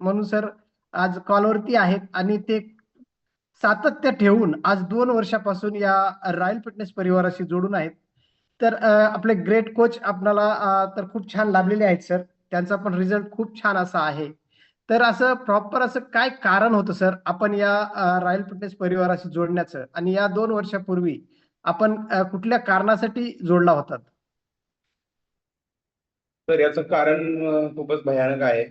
म्हणून सर आज कॉलवरती आहेत आणि ते सातत्य ठेवून आज दोन वर्षापासून या रॉयल फिटनेस परिवाराशी जोडून आहेत. तर आपले ग्रेट कोच आपणाला तर खूप छान लाभलेले आहेत सर. त्यांचा पण रिझल्ट खूप छान असा आहे. तर असं प्रॉपर असं काय कारण होतं सर आपण या रॉयल फिटनेस परिवाराशी जोडण्याचं? आणि या दोन वर्षापूर्वी आपण कुठल्या कारणासाठी जोडला होतात? तर याचं कारण खूपच भयानक आहे.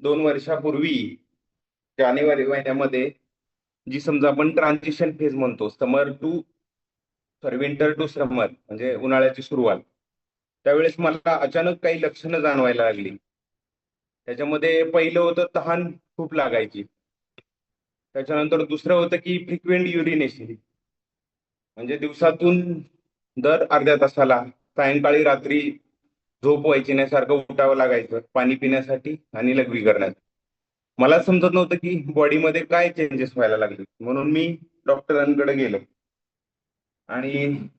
दोन वर्षापूर्वी जानेवारी महिन्यामध्ये जी समजा आपण ट्रान्झिशन फेज म्हणतो summer to sorry winter to summer म्हणजे उन्हाळ्याची सुरुवात त्यावेळेस मला अचानक काही लक्षणं जाणवायला लागली. त्याच्यामध्ये पहिलं होतं तहान खूप लागायची. त्याच्यानंतर दुसरं होतं की फ्रिक्वेंट युरिनेशन म्हणजे दिवसातून दर अर्ध्या तासाला सायंकाळी रात्री झोप व्हायची नाही सारखं उठावं लागायचं पाणी पिण्यासाठी आणि लघवी करण्यासाठी. मला समजत नव्हतं की बॉडीमध्ये काय चेंजेस व्हायला लागले. म्हणून मी डॉक्टरांकडे गेलो. आणि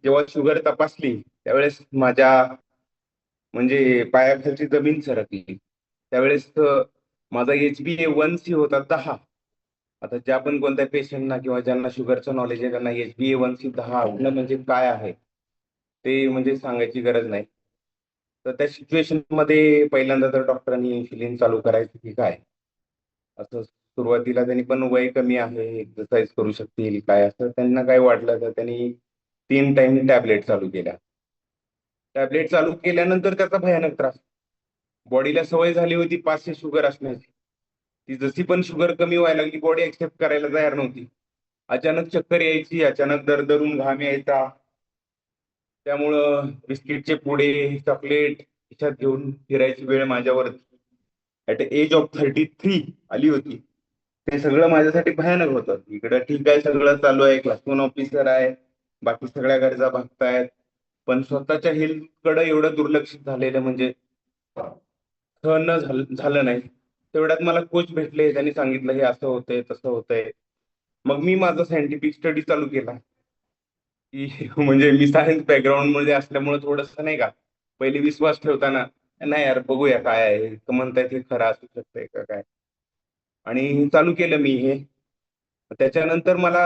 जेव्हा शुगर तपासली त्यावेळेस माझ्या म्हणजे पायाखालची जमीन सरकली. त्यावेळेस माझा H B A one C होता दहा. आता ज्या पण कोणत्या पेशंटना किंवा ज्यांना शुगरचं नॉलेज आहे त्यांना H B A one C दहा म्हणजे काय आहे ते म्हणजे सांगायची गरज नाही. तर त्या सिच्युएशनमध्ये पहिल्यांदा तर डॉक्टरांनी इन्शुलिन चालू करायचं की काय? असं सुरुवातीला त्यांनी पण वय कमी आहे एक्सरसाइज करू शकतील काय असं. त्यांना काय वाटलं तर त्यांनी तीन टाइम टॅबलेट चालू केल्या. टॅबलेट चालू केल्यानंतर त्याचा भयानक त्रास. बॉडीला सवय झाली होती पाचशे शुगर असण्याची. ती जशी पण शुगर कमी व्हायला लागली बॉडी ऍक्सेप्ट करायला तयार नव्हती. अचानक चक्कर यायची अचानक दरदरून घाम यायचा. त्यामुळं बिस्किटचे पुडे चॉकलेट हिच्यात घेऊन फिरायची वेळ माझ्यावर at age of thirty three आली होती. ते सगळं माझ्यासाठी भयानक होतं. इकडं ठीक आहे सगळं चालू आहे क्लास ऑफिसर आहे बाकी सगळ्या गरजा भागतायत. पण स्वतःच्या हेल्थकडे एवढं दुर्लक्षित झालेलं म्हणजे सहन न झालं झालं नाही. तेवढ्यात मला कोच भेटले त्यांनी सांगितलं हे असं होतंय तसं होतंय. मग मी माझा सायंटिफिक स्टडी चालू केला. की म्हणजे मी सायन्स बॅकग्राऊंडमध्ये असल्यामुळे थोडस नाही का पहिले विश्वास ठेवताना नाही यार बघूया काय आहे तर म्हणतायत हे खरं असू शकतंय का काय? आणि चालू केलं मी हे. त्याच्यानंतर मला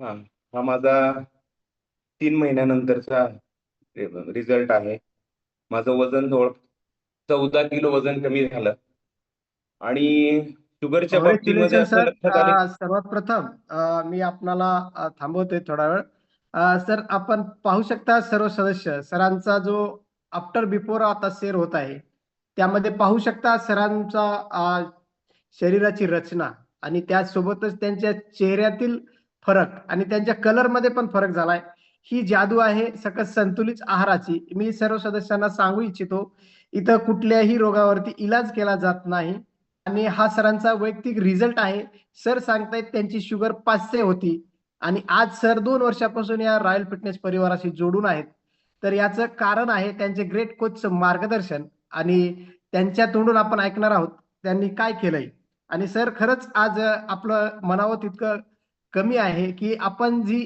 हा हा माझा तीन महिन्यानंतरचा रिझल्ट आहे. माझं वजन जवळ चौदा किलो वजन कमी झालं. आणि शुगरच्या बाबतीमध्ये Congratulations, असं सर लक्षात आलं अ, सर्वात प्रथम मी आपणाला थांबवतोय थोडा वेळ. सर आपण पाहू शकता सर्व सदस्य सरांचा जो आफ्टर बिफोर आता शेअर होत आहे त्यामध्ये पाहू शकता सरांचा शरीराची रचना आणि त्यासोबतच त्यांच्या चेहऱ्यातील फरक आणि त्यांच्या कलरमध्ये पण फरक झालाय. ही जादू आहे सकस संतुलित आहाराची. मी सर्व सदस्यांना सांगू इच्छितो इथं कुठल्याही रोगावरती इलाज केला जात नाही. आणि हा सरांचा वैयक्तिक रिझल्ट आहे. सर सांगतायत त्यांची शुगर पाचशे होती. आणि आज सर दोन वर्षापासून या रॉयल फिटनेस परिवाराशी जोडून आहेत. तर याचं कारण आहे त्यांचे ग्रेट कोचचं मार्गदर्शन. आणि त्यांच्या तोंडून आपण ऐकणार आहोत त्यांनी काय केलंय. आणि सर खरंच आज आपलं मनावं तितकं कमी आहे की आपण जी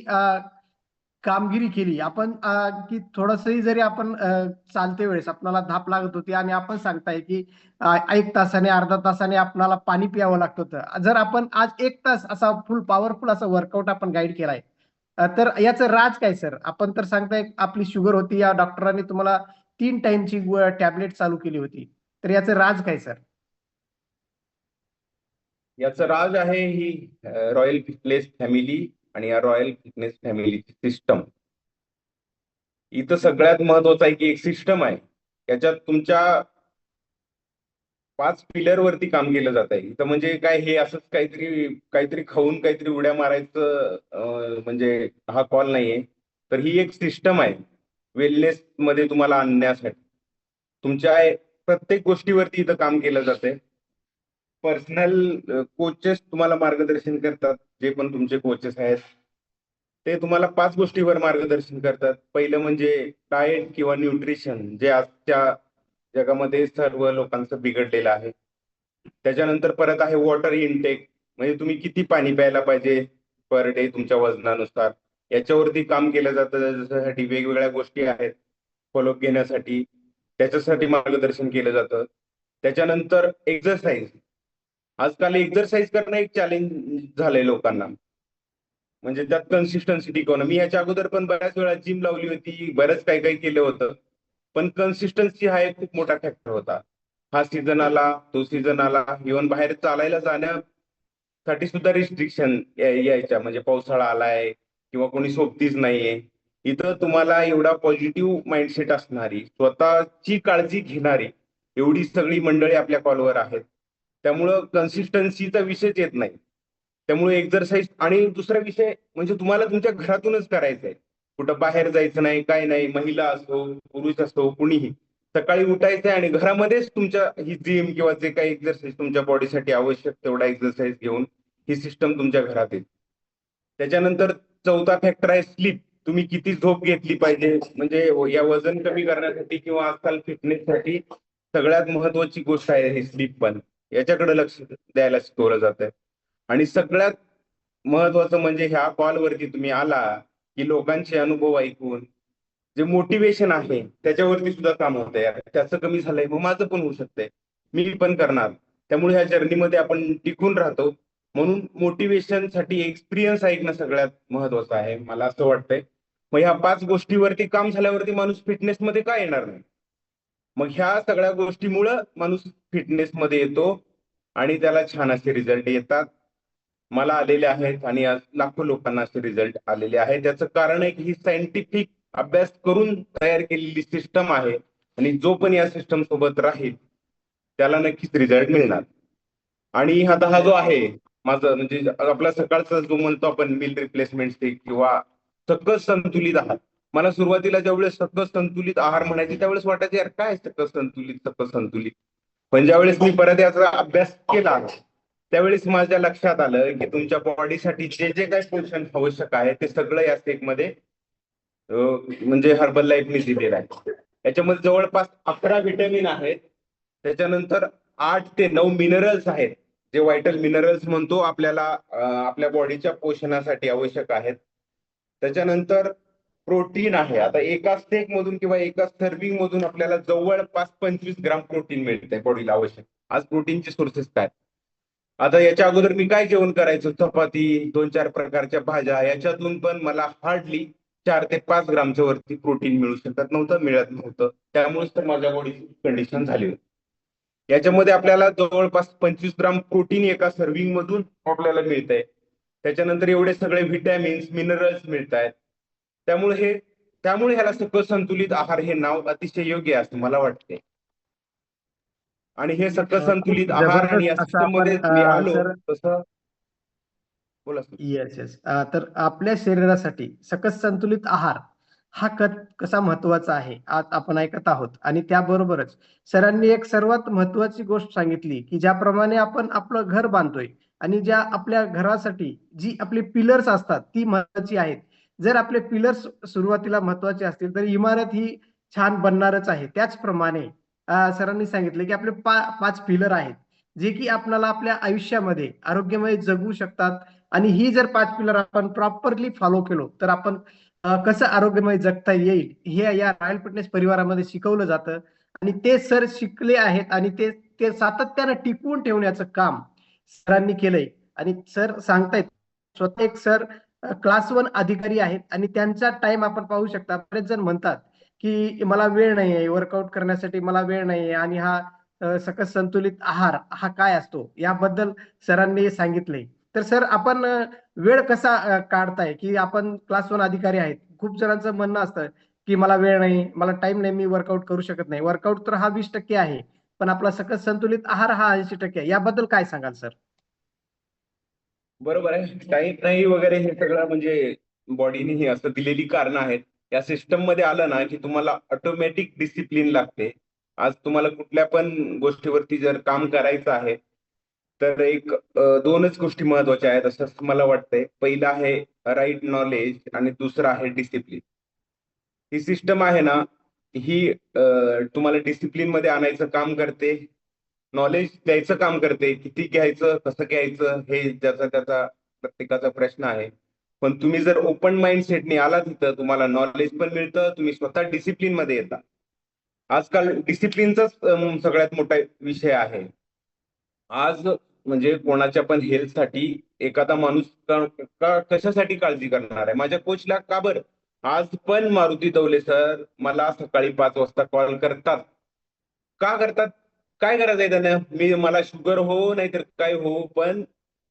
कामगिरी केली. आपण की थोडंसंही जरी आपण चालते वेळेस आपल्याला धाप लागत होती आणि आपण सांगताय की एक तासाने अर्धा तासाने आपल्याला पाणी प्यावं लागत होतं. जर आपण आज एक तास असा फुल पॉवरफुल असा वर्कआउट आपण गाईड केलाय तर याचं राज काय सर आपण तर सांगताय आपली शुगर होती. या डॉक्टरांनी तुम्हाला तीन टाइमची टॅबलेट चालू केली होती. तर याचं राज काय सर याचं राज आहे ही रॉयल प्लेस फॅमिली आणि या रॉयल फिटनेस फॅमिलीची सिस्टम इथं सगळ्यात महत्वाचं आहे की एक सिस्टम आहे. याच्यात तुमच्या पाच पिलर वरती काम केलं जात आहे. इथं म्हणजे काय हे असंच काहीतरी काहीतरी खाऊन काहीतरी उड्या मारायचं म्हणजे हा कॉल नाहीये. तर ही एक सिस्टम आहे. वेलनेस मध्ये तुम्हाला आणण्यासाठी. तुमच्या प्रत्येक गोष्टीवरती इथं काम केलं जातंय. पर्सनल कोचेस तुम्हाला मार्गदर्शन करतात जे पण तुमचे कोचेस आहेत. ते तुम्हाला पाच गोष्टीवर मार्गदर्शन करतात. पहिलं म्हणजे डाएट किंवा न्यूट्रिशन जे आजच्या जगामध्ये सर्व लोकांचं बिघडलेलं आहे. त्याच्यानंतर परत आहे वॉटर इनटेक म्हणजे तुम्ही किती पाणी प्यायला पाहिजे पर डे तुमच्या वजनानुसार. याच्यावरती काम केलं जातं ज्याच्यासाठी वेगवेगळ्या गोष्टी आहेत फॉलो घेण्यासाठी. त्याच्यासाठी मार्गदर्शन केलं जातं. त्याच्यानंतर एक्झरसाइज आजकाल एक्झरसाइज करणं एक चॅलेंज झालंय लोकांना. म्हणजे त्यात कन्सिस्टन्सी टिकवणं. मी याच्या अगोदर पण बऱ्याच वेळा जिम लावली होती बरंच काही काही केलं होतं. पण कन्सिस्टन्सी हा एक खूप मोठा फॅक्टर होता. हा सीझन आला तो सीझन आला. इव्हन बाहेर चालायला जाण्यासाठी सुद्धा रिस्ट्रिक्शन यायच्या. म्हणजे पावसाळा आलाय किंवा कोणी सोबतीच नाहीये. इथं तुम्हाला एवढा पॉझिटिव्ह माइंडसेट असणारी स्वतःची काळजी घेणारी एवढी सगळी मंडळी आपल्या कॉलवर आहेत. त्यामुळं कन्सिस्टन्सीचा विषयच येत नाही. त्यामुळे एक्झरसाईज आणि दुसरा विषय म्हणजे तुम्हाला तुमच्या घरातूनच करायचा आहे कुठं बाहेर जायचं नाही काय नाही महिला असो पुरुष असो कुणीही. सकाळी उठायचंय आणि घरामध्येच तुमच्या ही जिम किंवा जे काही एक्झरसाईज तुमच्या बॉडीसाठी आवश्यक तेवढा एक्झरसाईज घेऊन ही सिस्टम तुमच्या घरात येईल. त्याच्यानंतर चौथा फॅक्टर आहे स्लीप तुम्ही किती झोप घेतली पाहिजे? म्हणजे या वजन कमी करण्यासाठी किंवा आजकाल फिटनेससाठी सगळ्यात महत्वाची गोष्ट आहे ही स्लीप पण. याच्याकडे लक्ष द्यायला शिकवलं जातं आणि सगळ्यात महत्वाचं म्हणजे ह्या कॉलवरती तुम्ही आला की लोकांचे अनुभव ऐकून जे मोटिवेशन आहे त्याच्यावरती सुद्धा काम होत आहे त्याचं कमी झालंय मग माझं पण होऊ शकतंय. मी पण करणार. त्यामुळे ह्या जर्नीमध्ये आपण टिकून राहतो. म्हणून मोटिवेशनसाठी एक्सपिरियन्स ऐकणं सगळ्यात महत्वाचं आहे मला असं वाटतंय. मग ह्या पाच गोष्टीवरती काम झाल्यावरती माणूस फिटनेस मध्ये का येणार नाही? मग ह्या सगळ्या गोष्टीमुळं माणूस फिटनेस मध्ये येतो आणि त्याला छान असे रिझल्ट येतात. मला आलेले आहेत आणि लाखो लोकांना असे रिझल्ट आलेले आहेत. त्याचं कारण आहे की ही सायंटिफिक अभ्यास करून तयार केलेली सिस्टम आहे. आणि जो पण या सिस्टम सोबत राहील त्याला नक्कीच रिझल्ट मिळणार. आणि हा दहा जो आहे माझा म्हणजे आपला सकाळचा जो म्हणतो आपण मिल रिप्लेसमेंट किंवा सकस संतुलित आहात मला सुरुवातीला ज्यावेळेस सकस संतुलित आहार म्हणायचे त्यावेळेस वाटायचे यार काय सकस संतुलित सकस संतुलित पण ज्यावेळेस मी परत याचा अभ्यास केला त्यावेळेस माझ्या लक्षात आलं की तुमच्या बॉडीसाठी जे जे काही पोषण आवश्यक आहे ते सगळं या स्टेकमध्ये म्हणजे हर्बल लाईफ मी दिलेलं आहे. याच्यामध्ये जवळपास अकरा व्हिटॅमिन आहेत. त्याच्यानंतर आठ ते नऊ मिनरल्स आहेत. जे व्हायटल मिनरल्स म्हणतो आपल्याला आपल्या बॉडीच्या पोषणासाठी आवश्यक आहेत. त्याच्यानंतर प्रोटीन आहे. आता एका स्टेक मधून किंवा एका सर्विंग मधून आपल्याला जवळपास पंचवीस ग्राम प्रोटीन मिळते बॉडीला आवश्यक. आज प्रोटीनचे सोर्सेस काय? आता याच्या अगोदर मी काय जेवण करायचो? चपाती दोन चार प्रकारच्या भाज्या. याच्यातून पण मला हार्डली चार ते पाच ग्रामच्या वरती प्रोटीन मिळू शकत नव्हतं मिळत नव्हतं. त्यामुळेच तर माझ्या बॉडीची कंडिशन झाली होती. याच्यामध्ये आपल्याला जवळपास पंचवीस ग्राम प्रोटीन एका सर्विंग मधून आपल्याला मिळतंय. त्याच्यानंतर एवढे सगळे व्हिटॅमिन्स मिनरल्स मिळत आहेत त्यामुळे हे त्यामुळे ह्याला सकस संतुलित आहार हे नाव अतिशय योग्य आहे असं मला वाटते आणि हे सकस संतुलित आहार आणि आलो तसं बोला येस येस तर आपल्या शरीरासाठी सकस संतुलित आहार हा क कसा महत्त्वाचा आहे आज आपण ऐकत आहोत. आणि त्याबरोबरच सरांनी एक सर्वात महत्वाची गोष्ट सांगितली की ज्याप्रमाणे आपण आपलं घर बांधतोय आणि ज्या आपल्या घरासाठी जी आपली पिलर्स असतात ती महत्वाची आहेत. जर आपले पिलर्स सुरुवातीला महत्त्वाचे असतील तर इमारत ही छान बनणारच आहे. त्याचप्रमाणे सरांनी सांगितले की आपले पा पाच पिलर आहेत जे की आपल्याला आपल्या आयुष्यामध्ये आरोग्यमय जगू शकतात. आणि ही जर पाच पिलर आपण प्रॉपरली फॉलो केलो तर आपण कसं आरोग्यमय जगता येईल हे या रॉयल फिटनेस परिवारामध्ये शिकवलं जातं. आणि ते सर शिकले आहेत आणि ते ते सातत्यानं टिकवून ठेवण्याचं काम सरांनी केलंय. आणि सर सांगतायत स्वतः एक सर क्लास वन अधिकारी आहेत आणि त्यांचा टाइम आपण पाहू शकता. बरेच जण म्हणतात की मला वेळ नाही आहे वर्कआउट करण्यासाठी मला वेळ नाही आहे आणि हा सकस संतुलित आहार हा काय असतो? याबद्दल सरांनी सांगितले. तर सर आपण वेळ कसा काढताय? की आपण क्लास वन अधिकारी आहेत. खूप जणांचं म्हणणं असतं की मला वेळ नाही मला टाइम नाही मी वर्कआउट करू शकत नाही. वर्कआउट तर हा वीस टक्के आहे पण आपला सकस संतुलित आहार हा ऐंशी टक्के आहे. याबद्दल काय सांगाल सर? बरोबर आहे. टाइम नाही वगैरे हे सगळं म्हणजे बॉडीने ही असं दिलेली कारण आहेत. या सिस्टममध्ये आलं ना की तुम्हाला ऑटोमॅटिक डिसिप्लिन लागते. आज तुम्हाला कुठल्या पण गोष्टीवरती जर काम करायचं आहे तर एक दोनच गोष्टी महत्त्वाच्या आहेत असं मला वाटतंय. पहिलं आहे राईट नॉलेज आणि दुसरं आहे डिसिप्लिन ही सिस्टम आहे ना ही तुम्हाला डिसिप्लिनमध्ये आणायचं काम करते. नॉलेज द्यायचं काम करते किती घ्यायचं कसं घ्यायचं हे ज्याचा त्याचा प्रत्येकाचा प्रश्न आहे. पण तुम्ही जर ओपन माइंड सेटने आला तिथं तुम्हाला नॉलेज पण मिळतं तुम्ही स्वतः डिसिप्लिनमध्ये येता. आजकाल डिसिप्लिनचाच सगळ्यात मोठा विषय आहे. आज म्हणजे कोणाच्या पण हेल्थसाठी एखादा माणूस का- कशासाठी काळजी करणार आहे? माझ्या कोचला का बरं? आज पण मारुती दवले सर मला सकाळी पाच वाजता कॉल करतात. का करतात? काय गरज आहे त्यांना? मी मला शुगर हो नाहीतर काय हो पण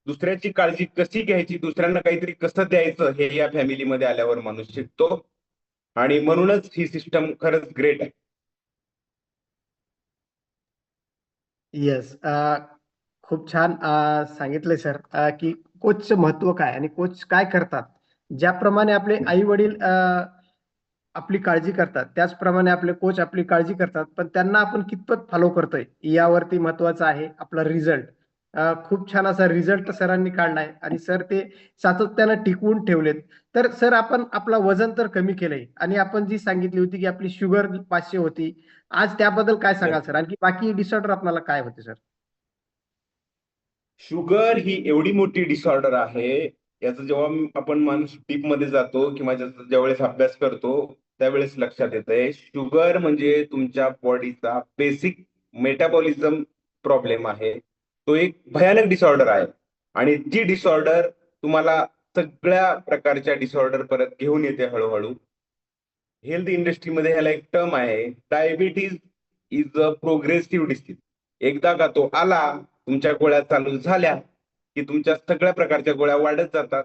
दुसऱ्याची काळजी कशी घ्यायची? दुसऱ्यांना काहीतरी कसं द्यायचं? हे या फॅमिलीमध्ये आल्यावर माणूस शिकतो. आणि म्हणूनच ही सिस्टम खरंच ग्रेट आहे. येस खूप छान सांगितले सांगितलंय सर की कोचचं महत्त्व काय? आणि कोच काय करतात? ज्याप्रमाणे आपले आई वडील आपली काळजी करतात. त्याचप्रमाणे आपले कोच आपली काळजी करतात. पण त्यांना आपण कितपत फॉलो करतोय यावरती महत्वाचं आहे आपला रिझल्ट खूप छान असा रिझल्ट सरांनी काढलाय आणि सर ते सातत्यानं टिकवून ठेवलेत. तर सर आपण आपला वजन तर कमी केलंय आणि आपण जी सांगितली होती की आपली शुगर पाचशे होती आज त्याबद्दल काय सांगाल सर? आणखी बाकी डिसऑर्डर आपल्याला काय होते सर? शुगर ही एवढी मोठी डिसऑर्डर आहे याचं जेव्हा आपण माणूस डीपमध्ये जातो किंवा ज्याचा ज्यावेळेस अभ्यास करतो त्यावेळेस लक्षात येतंय शुगर म्हणजे तुमच्या बॉडीचा बेसिक मेटाबॉलिझम प्रॉब्लेम आहे. तो एक भयानक डिसऑर्डर आहे. आणि ती डिसऑर्डर तुम्हाला सगळ्या प्रकारच्या डिसऑर्डर परत घेऊन येते हळूहळू. हेल्थ इंडस्ट्रीमध्ये ह्याला एक टर्म आहे diabetes is a progressive disease एकदा का तो आला तुमच्या गोळ्या चालू झाल्या की तुमच्या सगळ्या प्रकारच्या गोळ्या वाढत जातात.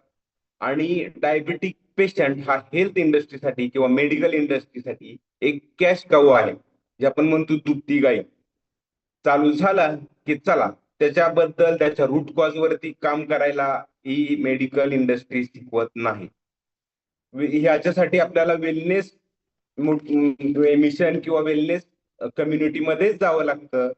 आणि डायबिटिक पेशंट हा हेल्थ इंडस्ट्रीसाठी किंवा मेडिकल इंडस्ट्रीसाठी एक कॅश काऊ आहे. जे आपण म्हणतो दुभती गाई. चालू झाला की चला त्याच्याबद्दल त्याच्या रूट कॉज वरती काम करायला ही मेडिकल इंडस्ट्री शिकवत नाही. ह्याच्यासाठी आपल्याला वेलनेस मिशन किंवा वेलनेस कम्युनिटीमध्येच जावं लागतं.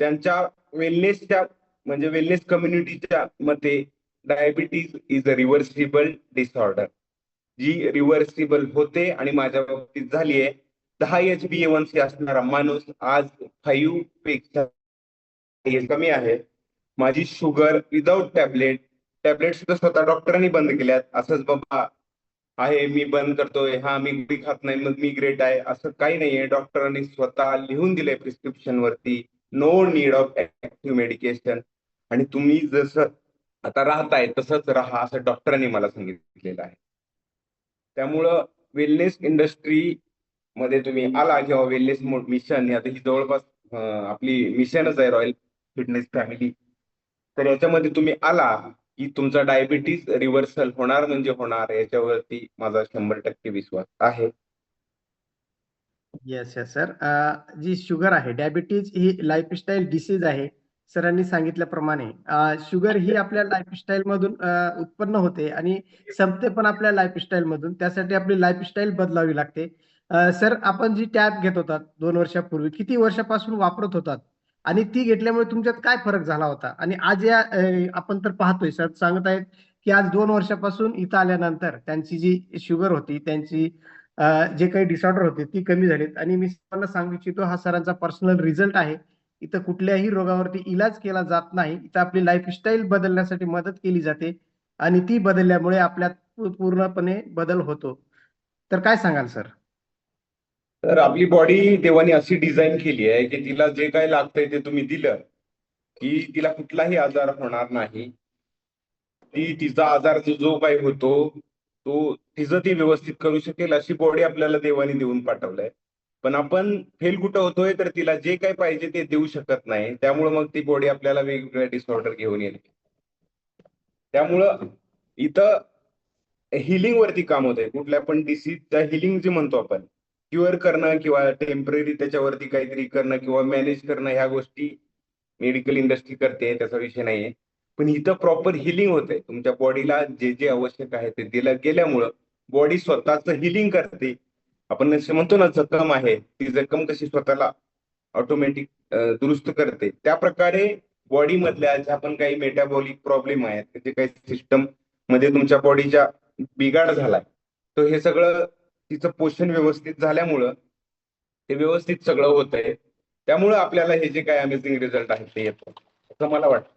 त्यांच्या वेलनेसच्या म्हणजे वेलनेस कम्युनिटीच्या मते diabetes is a reversible disorder G reversible होते आणि माझ्या बाबतीत झाली आहे. दहा एच बी एवन सी असणारा माणूस आज फाईव्हपेक्षा कमी आहे. माझी शुगर विदाऊट टॅबलेट टॅबलेट सुद्धा स्वतः डॉक्टरांनी बंद केल्यात. असंच बाबा आहे मी बंद करतोय. हा मी गोळी खात नाही मग मी ग्रेट आहे. असं काही नाहीये. डॉक्टरांनी स्वतः लिहून दिलंय प्रिस्क्रिप्शन वरती. No need of active medication आणि तुम्ही जसं आता राहताय तसंच राहा असं डॉक्टरांनी मला सांगितलेलं आहे. त्यामुळं वेलनेस इंडस्ट्री मध्ये तुम्ही आला किंवा वेलनेस मिशन आता ही जवळपास आपली मिशनच आहे रॉयल फिटनेस फॅमिली तर याच्यामध्ये तुम्ही आला की तुमचा डायबिटीज रिव्हर्सल होणार म्हणजे होणार याच्यावरती माझा शंभर टक्के विश्वास आहे. येस येस सर जी शुगर आहे डायबिटीज ही लाईफस्टाईल डिसीज आहे. सरांनी सांगितल्याप्रमाणे शुगर ही आपल्या लाईफस्टाईल मधून उत्पन्न होते आणि संपते पण आपल्या लाईफस्टाईल मधून. त्यासाठी आपली लाईफस्टाईल बदलावी लागते. सर आपण जी टॅब घेत होतात दोन वर्षापूर्वी किती वर्षापासून वापरत होतात? आणि ती घेतल्यामुळे तुमच्यात काय फरक झाला होता? आणि आज या आपण तर पाहतोय सर सांगत आहेत की आज दोन वर्षापासून इथं आल्यानंतर त्यांची जी शुगर होती त्यांची जे काही डिसऑर्डर होते ती कमी झालीत. आणि मी सर्वांना सांगू इच्छितो हा सरांचा पर्सनल रिझल्ट आहे. इथं कुठल्याही रोगावरती इलाज केला जात नाही. इथं आपली लाईफस्टाईल बदलण्यासाठी मदत केली जाते आणि ती बदलल्यामुळे आपल्यात पूर्णपणे बदल होतो. तर काय सांगाल सर? तर आपली बॉडी देवाने अशी डिझाईन केली आहे की तिला जे काय लागतंय ते तुम्ही दिलं की तिला कुठलाही आजार होणार नाही. ती तिचा आजार जो जो काही होतो तो तिचं ती व्यवस्थित करू शकेल अशी बॉडी आपल्याला देवाने देऊन पाठवलंय. पण आपण फेल कुठं होतोय तर तिला जे काही पाहिजे ते देऊ शकत नाही. त्यामुळे मग ती बॉडी आपल्याला वेगवेगळ्या डिसऑर्डर घेऊन येते. त्यामुळं इथं हिलिंग वरती काम होतंय. कुठल्या पण डिसीजच्या हिलिंग जे म्हणतो आपण क्युअर करणं किंवा टेंपररी त्याच्यावरती काहीतरी करणं किंवा मॅनेज करणं ह्या गोष्टी मेडिकल इंडस्ट्री करते त्याचा विषय नाहीये. पण इथं प्रॉपर हिलिंग होतंय. तुमच्या बॉडीला जे जे आवश्यक आहे ते दिलं गेल्यामुळं बॉडी स्वतःच हिलिंग करते. आपण जसे म्हणतो ना जखम आहे ती जखम कशी स्वतःला ऑटोमॅटिक दुरुस्त करते. त्या प्रकारे बॉडी मधल्या ज्या पण काही मेटाबॉलिक प्रॉब्लेम आहेत त्याचे काही सिस्टममध्ये तुमच्या बॉडीच्या बिघाड झालाय तर हे सगळं तिचं पोषण व्यवस्थित झाल्यामुळं ते व्यवस्थित सगळं होत आहे त्यामुळं आपल्याला हे जे काही अमेझिंग रिझल्ट आहेत ते येतो असं मला वाटतं.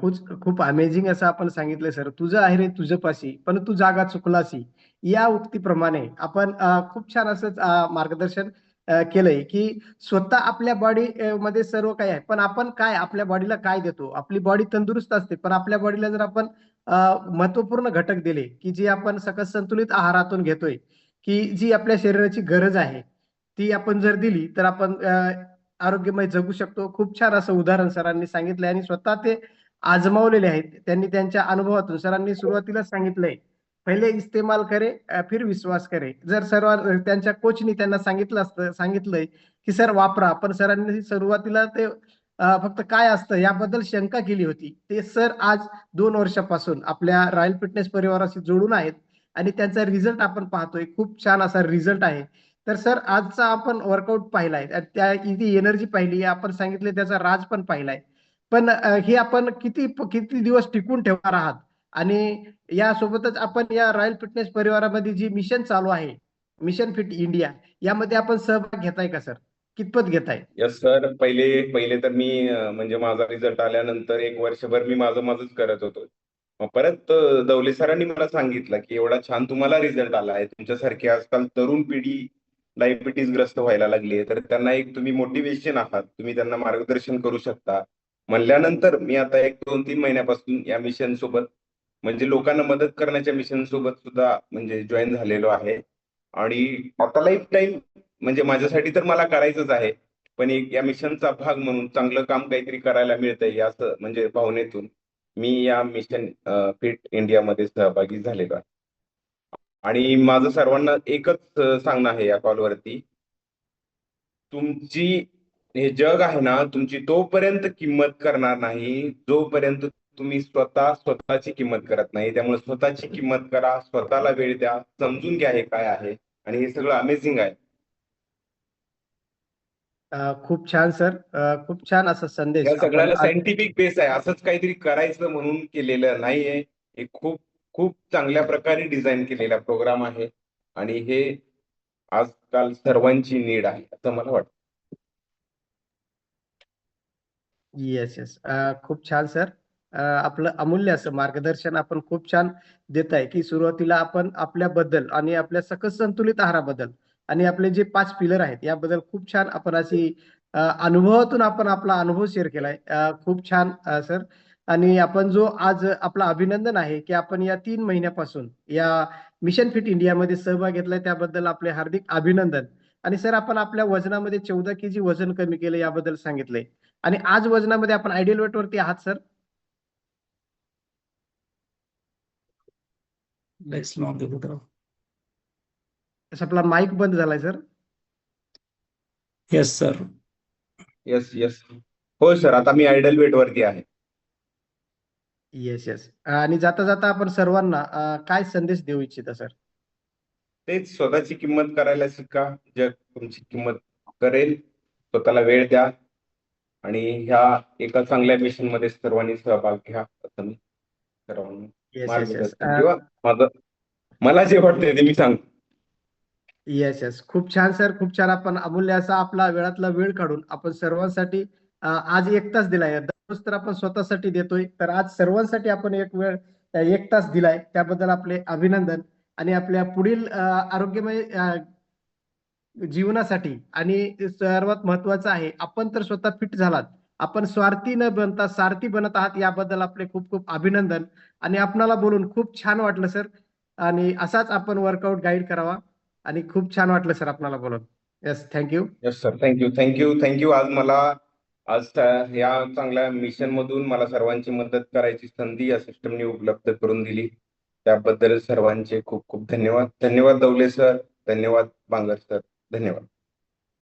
खूप खूप अमेझिंग असं आपण सांगितलं सर तुझं आहे रे तुझं पाशी पण तू जागा चुकलासी. या उक्तीप्रमाणे आपण खूप छान असं मार्गदर्शन केलंय की स्वतः आपल्या बॉडी मध्ये सर्व काही आहे. पण आपण काय आपल्या बॉडीला काय देतो? आपली बॉडी तंदुरुस्त असते पण आपल्या बॉडीला जर आपण महत्त्वपूर्ण घटक दिले की जे आपण सकस संतुलित आहारातून घेतोय की जी आपल्या शरीराची गरज आहे ती आपण जर दिली तर आपण आरोग्यमय जगू शकतो. खूप छान असं उदाहरण सरांनी सांगितलंय आणि स्वतः ते आजमावलेले आहेत. त्यांनी त्यांच्या अनुभवातून सरांनी सुरुवातीला सांगितलंय. पहिले इस्तेमाल करे फिर विश्वास करे. जर सर्व त्यांच्या कोचनी त्यांना सांगितलं असतं सांगितलंय की सर वापरा. पण सरांनी सुरुवातीला ते फक्त काय असतं याबद्दल शंका केली होती. ते सर आज दोन वर्षापासून आपल्या रॉयल फिटनेस परिवाराशी जोडून आहेत आणि त्यांचा रिझल्ट आपण पाहतोय. खूप छान असा रिझल्ट आहे. तर सर आजचा आपण वर्कआउट पाहिलाय. त्या किती एनर्जी पाहिली आपण सांगितले त्याचा राज पण पाहिलाय. पण हे आपण किती किती दिवस टिकून ठेवणार आहात? आणि यासोबतच आपण या रॉयल फिटनेस परिवारामध्ये जी मिशन चालू आहे मिशन फिट इंडिया यामध्ये आपण सहभाग घेताय का सर? कितपत घेताय? यस सर पहिले पहिले तर मी म्हणजे माझा रिझल्ट आल्यानंतर एक वर्षभर मी माझं माझंच करत होतो. परत दवले सरांनी मला सांगितलं की एवढा छान तुम्हाला रिझल्ट आला आहे. तुमच्यासारखी आजकाल तरुण पिढी डायबिटीज ग्रस्त व्हायला लागली तर त्यांना एक तुम्ही मोटिवेशन आहात. तुम्ही त्यांना मार्गदर्शन करू शकता. म्हणल्यानंतर मी आता एक दोन तीन महिन्यापासून या मिशन सोबत म्हणजे लोकांना मदत करण्याच्या मिशन सोबत सुद्धा म्हणजे जॉईन झालेलो आहे. आणि आता लाईफ टाईम म्हणजे माझ्यासाठी तर मला करायचंच आहे. पण एक या मिशनचा भाग म्हणून चांगलं काम काहीतरी करायला मिळतंय असं म्हणजे भावनेतून मी या मिशन फिट इंडियामध्ये सहभागी झालेलो आहे. आणि माझं सर्वांना एकच सांगणं आहे या कॉलवरती. तुमची हे जग आहे ना तुमची तोपर्यंत किंमत करणार नाही जोपर्यंत तुम्ही स्वतः स्वतःची किंमत करत नाही. त्यामुळे स्वतःची किंमत करा स्वतःला वेळ द्या समजून घ्या हे काय आहे. आणि हे सगळं अमेझिंग आहे. खूप छान सर. खूप छान असा संदेश. सगळ्याला सायंटिफिक बेस आहे. असंच काहीतरी करायचं म्हणून केलेलं नाहीये. हे खूप खूप चांगल्या प्रकारे डिझाईन केलेला प्रोग्राम आहे. आणि हे आजकाल सर्वांची नीड आहे असं मला वाटतं. येस येस खूप छान सर आपलं अमूल्य असं मार्गदर्शन आपण खूप छान देत आहे की सुरुवातीला आपण आपल्याबद्दल आणि आपल्या सकस संतुलित आहाराबद्दल आणि आपले जे पाच पिलर आहेत याबद्दल खूप छान आपण अशी अनुभवातून आपण आपला अनुभव शेअर केलाय. खूप छान सर आणि आपण जो आज आपला अभिनंदन आहे की आपण या तीन महिन्यापासून या मिशन फिट इंडियामध्ये सहभाग घेतलाय त्याबद्दल आपले हार्दिक अभिनंदन. आणि सर आपण आपल्या वजनामध्ये चौदा के जी वजन कमी केलं याबद्दल सांगितलंय. आणि आज वजनामध्ये आपण आयडियल वेट वरती आहात सर? आपला माईक बंद झालाय sir. Yes sir yes yes हो सर आता मी आयडल वेट वरती आहे. येस येस आणि जाता जाता आपण सर्वांना अ, काय संदेश देऊ इच्छिता सर? तेच स्वतःची किंमत करायला शिका जग तुमची किंमत करेल स्वतःला वेळ द्या आणि ह्या एका चांगल्या मिशनमध्ये सर्वांनी सहभाग घ्या असं मी सर्वांना येस येस येस मार्गदर्शन किंवा माझं मला जे वाटतंय ते मी सांगतो. येस येस खूप छान सर. खूप छान. आपण अमूल्य असा आपला वेळातला वेळ काढून आपण सर्वांसाठी आज एक तास दिलाय. दररोज तर आपण स्वतःसाठी देतोय. तर आज सर्वांसाठी आपण एक वेळ एक तास दिलाय. त्याबद्दल आपले अभिनंदन आणि आपल्या पुढील आरोग्यमय जीवनासाठी आणि सर्वात महत्वाचं आहे आपण तर स्वतः फिट झालात. आपण स्वार्थी न बनता सारथी बनत आहात याबद्दल आपले खूप खूप अभिनंदन आणि आपणाला बोलून खूप छान वाटलं सर. आणि असाच आपण वर्कआउट गाईड करावा आणि खूप छान वाटलं सर आपणाला बोलून. Yes thank you yes sir thank you thank you thank you आज मला आज या चांगल्या मिशन मधून मला सर्वांची मदत करायची संधी या सिस्टमने उपलब्ध करून दिली. त्याबद्दल सर्वांचे खूप खूप धन्यवाद. धन्यवाद दौले सर धन्यवाद बांगर सर धन्यवाद.